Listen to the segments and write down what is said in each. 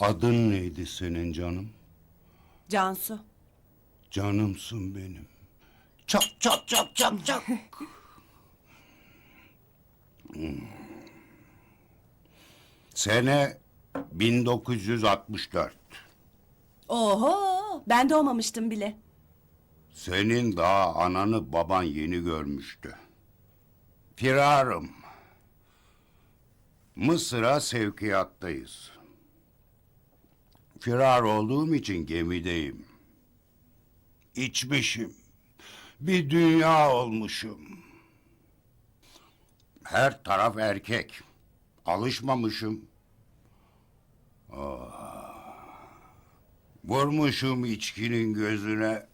Adın neydi senin canım? Cansu. Canımsın benim. Çok çok çok çok çok. Hmm. Sene 1964. Oho ben doğmamıştım bile. Senin daha ananı baban yeni görmüştü. Firarım. Mısır'a sevkiyattayız. Firar olduğum için gemideyim. İçmişim. Bir dünya olmuşum. Her taraf erkek. Alışmamışım. Ah. Vurmuşum içkinin gözüne.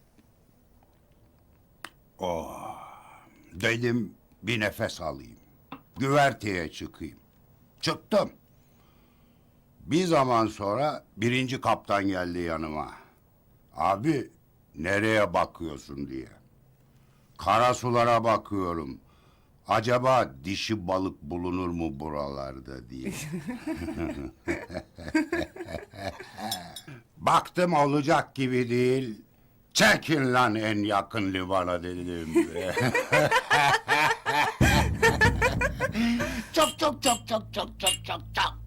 Dedim bir nefes alayım. Güverteye çıkayım. Çıktım. Bir zaman sonra birinci kaptan geldi yanıma. Abi nereye bakıyorsun diye. Kara sulara bakıyorum. Acaba dişi balık bulunur mu buralarda diye. Baktım olacak gibi değil. Çekin lan en yakın limana dedim. çok çok çok çok çok çok çok çok.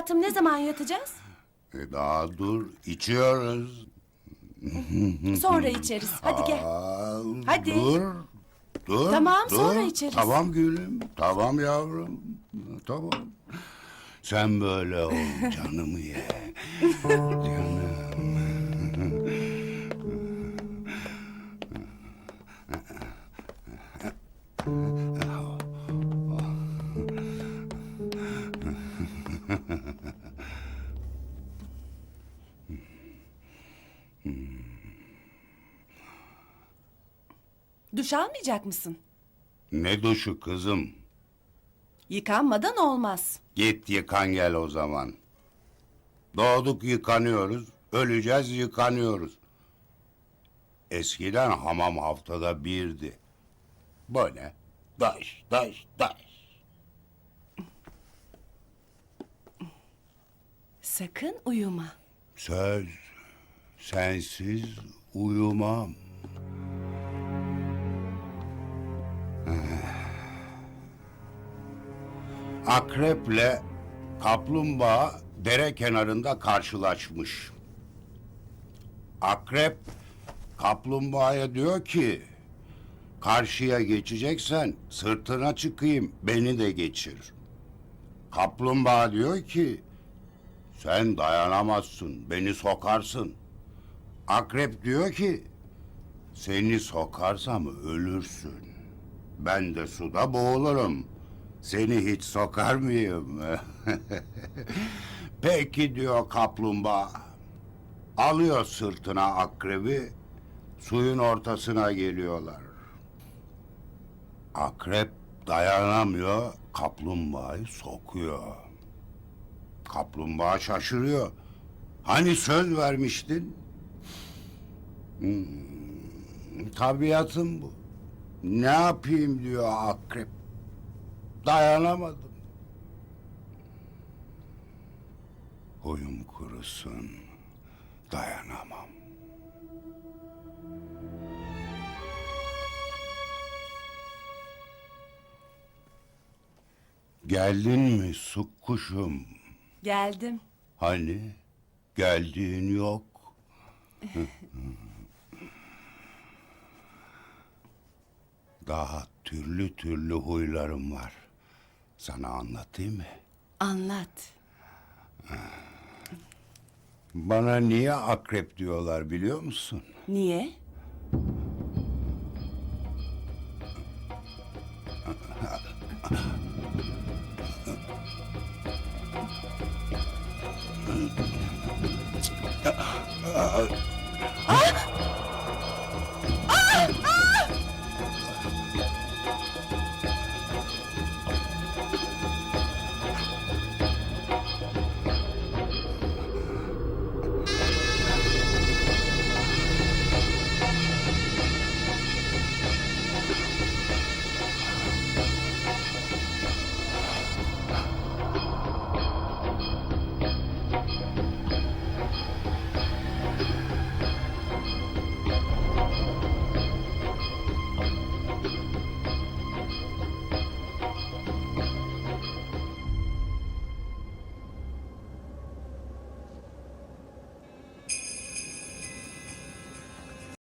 Hayatım ne zaman yatacağız? E daha dur içiyoruz. Sonra içeriz. Hadi gel. Aa, Hadi. Dur. Dur. Tamam, dur. sonra içeriz. Tamam gülüm. Tamam yavrum. Tamam. Sen böyle ol canımı ye. Duş almayacak mısın? Ne duşu kızım? Yıkanmadan olmaz. Git yıkan gel o zaman. Doğduk yıkanıyoruz, öleceğiz yıkanıyoruz. Eskiden hamam haftada birdi. Böyle daş daş daş. Sakın uyuma. Söz sensiz uyumam. Akreple kaplumbağa dere kenarında karşılaşmış. Akrep kaplumbağaya diyor ki karşıya geçeceksen sırtına çıkayım beni de geçir. Kaplumbağa diyor ki sen dayanamazsın, beni sokarsın. Akrep diyor ki, seni sokarsam ölürsün. Ben de suda boğulurum. Seni hiç sokar mıyım? Peki diyor kaplumbağa. Alıyor sırtına akrebi, suyun ortasına geliyorlar. Akrep dayanamıyor, kaplumbağayı sokuyor. Kaplumbağa şaşırıyor. Hani söz vermiştin? Hmm, tabiatım bu. Ne yapayım diyor akrep. Dayanamadım. Huyum kurusun. Dayanamam. Geldin mi su kuşum? Geldim. Hani geldiğin yok. Daha türlü türlü huylarım var. Sana anlatayım mı? Anlat. Bana niye akrep diyorlar biliyor musun? Niye? Ay!